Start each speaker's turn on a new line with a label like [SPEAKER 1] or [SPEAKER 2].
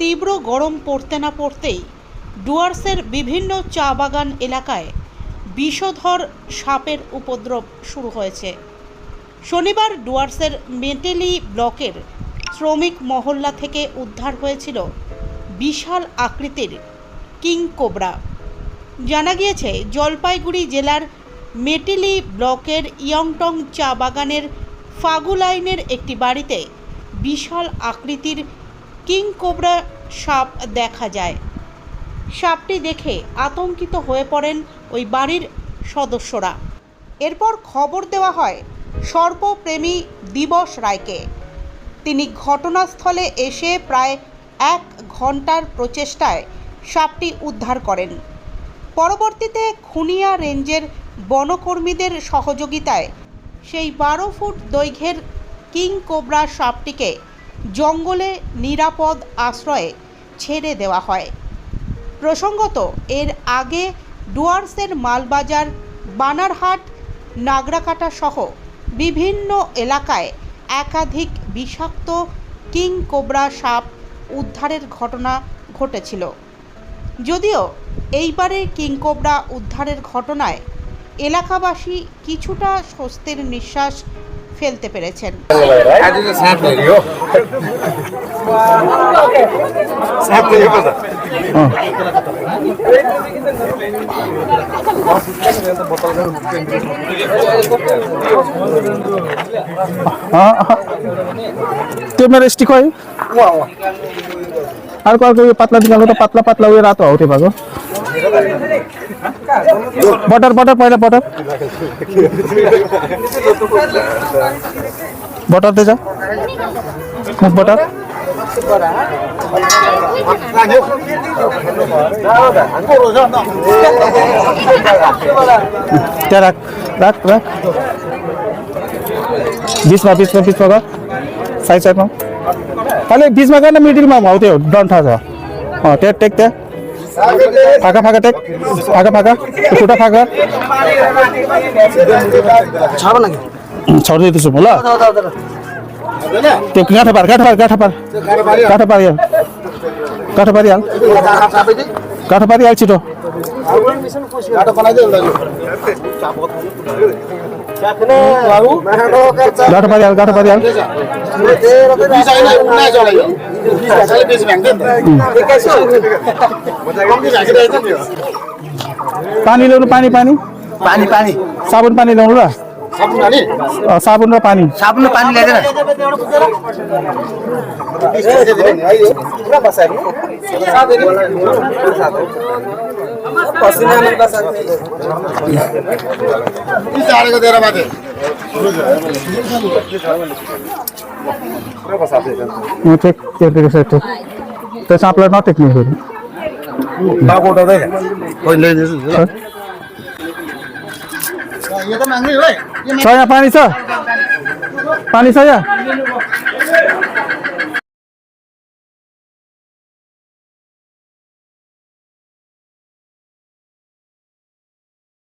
[SPEAKER 1] তীব্র গরম পড়তে না পড়তেই ডুয়ার্সের বিভিন্ন চা বাগান এলাকায় বিষধর সাপের উপদ্রব শুরু হয়েছে। শনিবার ডুয়ার্সের মেটেলি ব্লকের শ্রমিক মহল্লা থেকে উদ্ধার হয়েছিল বিশাল আকৃতির কিং কোবরা। জানা গিয়েছে, জলপাইগুড়ি জেলার মেটেলি ব্লকের ইয়ংটং চা বাগানের ফাগু লাইনের একটি বাড়িতে বিশাল আকৃতির কিং কোবরা সাপ দেখা যায়। সাপটি দেখে আতঙ্কিত হয়ে পড়েন ওই বাড়ির সদস্যরা। এরপর খবর দেওয়া হয় সর্বপ্রেমী দিবস রায়কে। তিনি ঘটনাস্থলে এসে প্রায় এক ঘণ্টার প্রচেষ্টায় সাপটি উদ্ধার করেন। পরবর্তীতে খুনিয়া রেঞ্জের বনকর্মীদের সহযোগিতায় সেই বারো ফুট দৈর্ঘ্যের কিং কোবরা সাপটিকে জঙ্গলে নিরাপদ আশ্রয়ে ছেড়ে দেওয়া হয়। প্রসঙ্গত, এর আগে ডুয়ার্সের মালবাজার, বানারহাট, নাগরাকাটা সহ বিভিন্ন এলাকায় একাধিক বিষাক্ত কিং কোবরা সাপ উদ্ধারের ঘটনা ঘটেছিল। যদিও এইবারের কিংকোবরা উদ্ধারের ঘটনায় এলাকাবাসী কিছুটা স্বস্তির নিঃশ্বাস ফেলতে পেরেছেন।
[SPEAKER 2] আর কয়েক পাতলা পাতলা পাতলা হয়ে রাত হতে পারো बटर बटर पहिला बटर बटर दिएछ मुख बटर त्यहाँ राख? राख राख। बिचमा बिचमा बिचमा गर साइड साइडमा अलिक बिचमा गएर मिडिलमा हौ। त्यो डन्ठा छ अँ त्यहाँ टेक त्यहाँ ফাঁকা ফাঁকা টেক ফাঁকা ফাঁকা? কোটা ফাঁকা ছাড় দিতেছো বলা। তো কাঠা পার কাঠা পার কাঠা পার। কাঠা পার ইয়ার কাঠা পার ইয়ার কাঠা পার ইয়ার ছিল গাঠ পারি আল গাঠ পারি আল पानी ल्याउनु पानी पानी।
[SPEAKER 3] पानी पानी।
[SPEAKER 2] साबुन पानी ल्याउनु ल। साबुन र पानी।
[SPEAKER 3] साबुन र पानी ल्याइदिएर
[SPEAKER 2] अँ, ठिक त्यो ठिक छ ठिक त्यो साँपलाई नटेक्ने फेरि छ यहाँ पानी छ पानी छ यहाँ